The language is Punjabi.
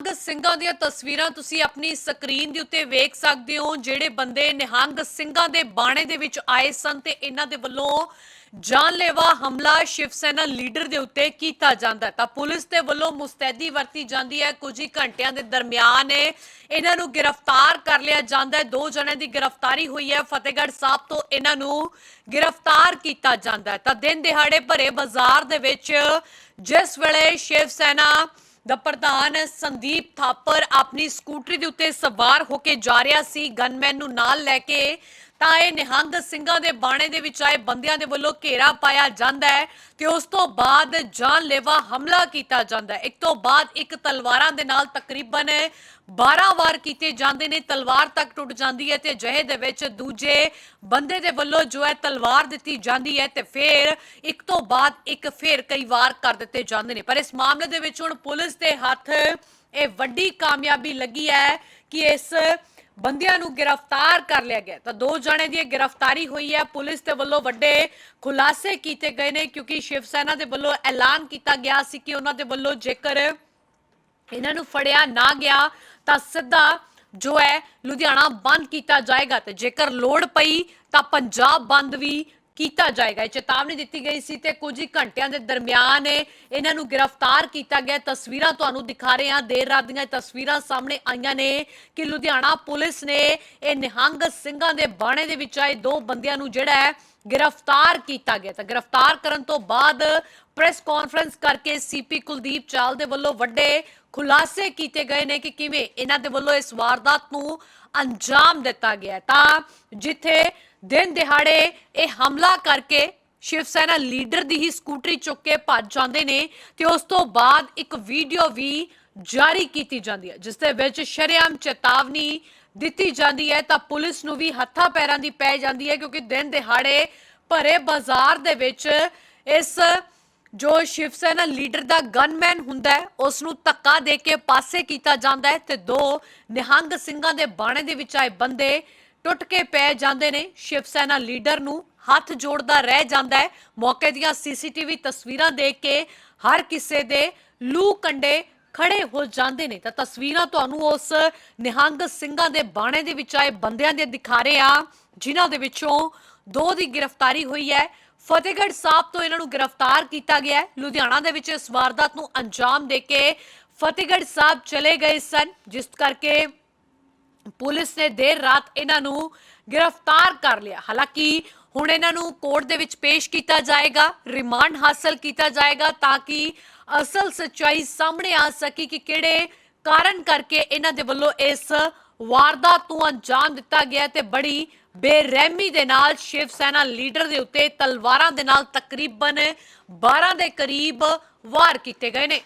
ਨਿਹੰਗ ਸਿੰਘਾਂ ਦੀਆਂ ਤਸਵੀਰਾਂ ਤੁਸੀਂ ਆਪਣੀ ਸਕਰੀਨ ਦੇ ਉੱਤੇ ਵੇਖ ਸਕਦੇ ਹੋ, ਜਿਹੜੇ ਬੰਦੇ ਨਿਹੰਗ ਸਿੰਘਾਂ ਦੇ ਬਾਣੇ ਦੇ ਵਿੱਚ ਆਏ ਸਨ ਤੇ ਇਹਨਾਂ ਦੇ ਵੱਲੋਂ ਜਾਨਲੇਵਾ ਹਮਲਾ ਸ਼ਿਵ ਸੈਨਾ ਲੀਡਰ ਦੇ ਉੱਤੇ ਕੀਤਾ ਜਾਂਦਾ ਤਾਂ ਪੁਲਿਸ ਦੇ ਵੱਲੋਂ ਮੁਸਤੈਦੀ ਵਰਤੀ ਜਾਂਦੀ ਹੈ। ਕੁਝ ਹੀ ਘੰਟਿਆਂ ਦੇ ਦਰਮਿਆਨ ਇਹਨਾਂ ਨੂੰ ਗ੍ਰਿਫਤਾਰ ਕਰ ਲਿਆ ਜਾਂਦਾ ਹੈ। ਦੋ ਜਣਿਆਂ ਦੀ ਗ੍ਰਿਫਤਾਰੀ ਹੋਈ ਹੈ। ਫਤਿਹਗੜ੍ਹ ਸਾਹਿਬ ਤੋਂ ਇਹਨਾਂ ਨੂੰ ਗ੍ਰਿਫਤਾਰ ਕੀਤਾ ਜਾਂਦਾ ਹੈ। ਤਾਂ ਦਿਨ ਦਿਹਾੜੇ ਭਰੇ ਬਾਜ਼ਾਰ ਦੇ ਵਿੱਚ ਜਿਸ ਵੇਲੇ ਸ਼ਿਵ ਸੈਨਾ ਦਾ ਪ੍ਰਧਾਨ ਸੰਦੀਪ ਥਾਪਰ ਆਪਣੀ ਸਕੂਟਰੀ ਦੇ ਉੱਤੇ ਸਵਾਰ ਹੋ ਕੇ ਜਾ ਰਿਹਾ ਸੀ। ਗਨਮੈਨ ਨੂੰ ਨਾਲ ਲੈ ਕੇ ਤਾਂ ਇਹ ਨਿਹੰਗ ਸਿੰਘਾਂ ਦੇ ਬਾਣੇ ਦੇ ਵਿੱਚ ਆਏ ਬੰਦਿਆਂ ਦੇ ਵੱਲੋਂ ਘੇਰਾ ਪਾਇਆ ਜਾਂਦਾ ਹੈ ਤੇ ਉਸ ਤੋਂ ਬਾਅਦ ਜਾਨਲੇਵਾ ਹਮਲਾ ਕੀਤਾ ਜਾਂਦਾ ਹੈ। ਇੱਕ ਤੋਂ ਬਾਅਦ ਇੱਕ ਤਲਵਾਰਾਂ ਦੇ ਨਾਲ ਤਕਰੀਬਨ 12 ਵਾਰ ਕੀਤੇ ਜਾਂਦੇ ਨੇ, ਤਲਵਾਰ ਤੱਕ ਟੁੱਟ ਜਾਂਦੀ ਹੈ ਤੇ ਜਹੇ ਦੇ ਵਿੱਚ ਦੂਜੇ ਬੰਦੇ ਦੇ ਵੱਲੋਂ ਜੋ ਹੈ ਤਲਵਾਰ ਦਿੱਤੀ ਜਾਂਦੀ ਹੈ ਤੇ ਫਿਰ ਇੱਕ ਤੋਂ ਬਾਅਦ ਇੱਕ ਫਿਰ ਕਈ ਵਾਰ ਕਰ ਦਿੱਤੇ ਜਾਂਦੇ ਨੇ। ਪਰ ਇਸ ਮਾਮਲੇ ਦੇ ਵਿੱਚ ਹੁਣ ਪੁਲਿਸ ਦੇ ਹੱਥ ਇਹ ਵੱਡੀ ਕਾਮਯਾਬੀ ਲੱਗੀ ਹੈ ਕਿ ਇਸ ਬੰਦਿਆਂ ਨੂੰ ਗ੍ਰਿਫਤਾਰ ਕਰ ਲਿਆ ਗਿਆ। ਤਾਂ ਦੋ ਜਣੇ ਦੀ ਗ੍ਰਿਫਤਾਰੀ ਹੋਈ ਹੈ। ਪੁਲਿਸ ਦੇ ਵੱਲੋਂ ਵੱਡੇ ਖੁਲਾਸੇ ਕੀਤੇ ਗਏ ਨੇ ਕਿਉਂਕਿ ਸ਼ਿਵ ਸੈਨਾ ਦੇ ਵੱਲੋਂ ਐਲਾਨ ਕੀਤਾ ਗਿਆ ਸੀ ਕਿ ਉਹਨਾਂ ਦੇ ਵੱਲੋਂ ਜੇਕਰ ਇਹਨਾਂ ਨੂੰ ਫੜਿਆ ਨਾ ਗਿਆ, ਤਾਂ ਸਿੱਧਾ ਜੋ ਹੈ ਲੁਧਿਆਣਾ ਬੰਦ ਕੀਤਾ ਜਾਏਗਾ। ਤੇ ਜੇਕਰ ਲੋੜ ਪਈ ਤਾਂ ਪੰਜਾਬ ਬੰਦ ਵੀ ਕੀਤਾ ਜਾਏਗਾ। ਇਹ ਚੇਤਾਵਨੀ ਦਿੱਤੀ ਗਈ ਸੀ ਤੇ ਕੁਝ ਹੀ ਘੰਟਿਆਂ ਦੇ ਦਰਮਿਆਨ ਇਹਨਾਂ ਨੂੰ ਗ੍ਰਿਫਤਾਰ ਕੀਤਾ ਗਿਆ। ਤਸਵੀਰਾਂ ਤੁਹਾਨੂੰ ਦਿਖਾ ਰਹੇ ਹਾਂ। ਦੇਰ ਰਾਤ ਦੀਆਂ ਇਹ ਤਸਵੀਰਾਂ ਸਾਹਮਣੇ ਆਈਆਂ ਨੇ ਕਿ ਲੁਧਿਆਣਾ ਪੁਲਿਸ ਨੇ ਇਹ ਨਿਹੰਗ ਸਿੰਘਾਂ ਦੇ ਬਾਣੇ ਦੇ ਵਿੱਚ ਆਏ ਦੋ ਬੰਦਿਆਂ ਨੂੰ ਜਿਹੜਾ ਹੈ ਗ੍ਰਿਫਤਾਰ ਕੀਤਾ ਗਿਆ ਤਾਂ ਗ੍ਰਿਫਤਾਰ ਕਰਨ ਤੋਂ ਬਾਅਦ ਪ੍ਰੈਸ ਕਾਨਫਰੰਸ ਕਰਕੇ ਸੀਪੀ ਕੁਲਦੀਪ ਚਾਲ ਦੇ ਵੱਲੋਂ ਵੱਡੇ ਖੁਲਾਸੇ ਕੀਤੇ ਗਏ ਨੇ ਕਿ ਕਿਵੇਂ ਇਹਨਾਂ ਦੇ ਵੱਲੋਂ ਇਸ ਵਾਰਦਾਤ ਨੂੰ ਅੰਜਾਮ ਦਿੱਤਾ ਗਿਆ ਤਾਂ ਜਿੱਥੇ ਦਿਨ ਦਿਹਾੜੇ ਇਹ ਹਮਲਾ ਕਰਕੇ ਸ਼ਿਵ ਸੈਨਾ ਲੀਡਰ ਦੀ ਹੀ ਸਕੂਟਰੀ ਚੁੱਕ ਕੇ ਭੱਜ ਜਾਂਦੇ ਨੇ ਤੇ ਉਸ ਤੋਂ ਬਾਅਦ ਇੱਕ ਵੀਡੀਓ ਵੀ ਜਾਰੀ ਕੀਤੀ ਜਾਂਦੀ ਹੈ। ਜਿਸ ਦੇ ਵਿੱਚ ਸ਼ਰੇਆਮ ਚੇਤਾਵਨੀ ਦਿੱਤੀ ਜਾਂਦੀ ਹੈ ਤਾਂ ਪੁਲਿਸ ਨੂੰ ਵੀ ਹੱਥਾਂ ਪੈਰਾਂ ਦੀ ਪੈ ਜਾਂਦੀ ਹੈ ਕਿਉਂਕਿ ਦਿਨ ਦਿਹਾੜੇ ਭਰੇ ਬਾਜ਼ਾਰ ਦੇ ਵਿੱਚ ਇਸ ਜੋ ਸ਼ਿਵ ਸੈਨਾ ਲੀਡਰ ਦਾ ਗਨਮੈਨ ਹੁੰਦਾ ਹੈ, ਉਸ ਨੂੰ ਧੱਕਾ ਦੇ ਕੇ ਪਾਸੇ ਕੀਤਾ ਜਾਂਦਾ ਹੈ ਤੇ ਦੋ ਨਿਹੰਗ ਸਿੰਘਾਂ ਦੇ ਬਾਣੇ ਦੇ ਵਿੱਚ ਆਏ ਬੰਦੇ ਟੁੱਟ ਕੇ ਪੈ ਜਾਂਦੇ ਨੇ। ਸ਼ਿਵ ਸੈਨਾ ਲੀਡਰ ਨੂੰ ਹੱਥ ਜੋੜਦਾ ਰਹਿ ਜਾਂਦਾ ਹੈ। ਮੌਕੇ ਦੀਆਂ ਸੀਸੀਟੀਵੀ ਤਸਵੀਰਾਂ ਦੇਖ ਕੇ ਹਰ ਕਿਸੇ ਦੇ ਲੂ ਕੰਡੇ ਖੜੇ ਹੋ ਜਾਂਦੇ ਨੇ। ਤਾਂ ਤਸਵੀਰਾਂ ਤੁਹਾਨੂੰ ਉਸ ਨਿਹੰਗ ਸਿੰਘਾਂ ਦੇ ਬਾਣੇ ਦੇ ਵਿੱਚ ਆਏ ਬੰਦਿਆਂ ਦੇ ਦਿਖਾ ਰਹੇ ਆ ਜਿਨ੍ਹਾਂ ਦੇ ਵਿੱਚੋਂ ਦੋ ਦੀ ਗ੍ਰਿਫਤਾਰੀ ਹੋਈ ਹੈ। ਫਤਿਹਗੜ੍ਹ ਸਾਹਿਬ ਤੋਂ ਇਹਨਾਂ ਨੂੰ ਗ੍ਰਿਫਤਾਰ ਕੀਤਾ ਗਿਆ ਹੈ। ਲੁਧਿਆਣਾ ਦੇ ਵਿੱਚ ਇਸ ਵਾਰਦਾਤ ਨੂੰ ਅੰਜਾਮ ਦੇ ਕੇ ਫਤਿਹਗੜ੍ਹ ਸਾਹਿਬ ਚਲੇ ਗਏ ਸਨ, ਜਿਸ ਕਰਕੇ ਪੁਲਿਸ ਨੇ ਦੇਰ ਰਾਤ ਇਹਨਾਂ ਨੂੰ ਗ੍ਰਿਫਤਾਰ ਕਰ ਲਿਆ। ਹਾਲਾਂਕਿ ਹੁਣ ਇਹਨਾਂ ਨੂੰ ਕੋਰਟ ਦੇ ਵਿੱਚ ਪੇਸ਼ ਕੀਤਾ ਜਾਏਗਾ, ਰਿਮਾਂਡ ਹਾਸਲ ਕੀਤਾ ਜਾਏਗਾ ਤਾਂ ਕਿ ਅਸਲ ਸੱਚਾਈ ਸਾਹਮਣੇ ਆ ਸਕੀ ਕਿ ਕਿਹੜੇ ਕਾਰਨ ਕਰਕੇ ਇਹਨਾਂ ਦੇ ਵੱਲੋਂ ਇਸ ਵਾਰਦਾਤ ਨੂੰ ਅੰਜਾਮ ਦਿੱਤਾ ਗਿਆ ਤੇ ਬੜੀ ਬੇਰਹਿਮੀ ਦੇ ਨਾਲ ਸ਼ਿਵ ਸੈਨਾ ਲੀਡਰ ਦੇ ਉੱਤੇ ਤਲਵਾਰਾਂ ਦੇ ਨਾਲ ਤਕਰੀਬਨ 12 ਦੇ ਕਰੀਬ ਵਾਰ ਕੀਤੇ ਗਏ ਨੇ।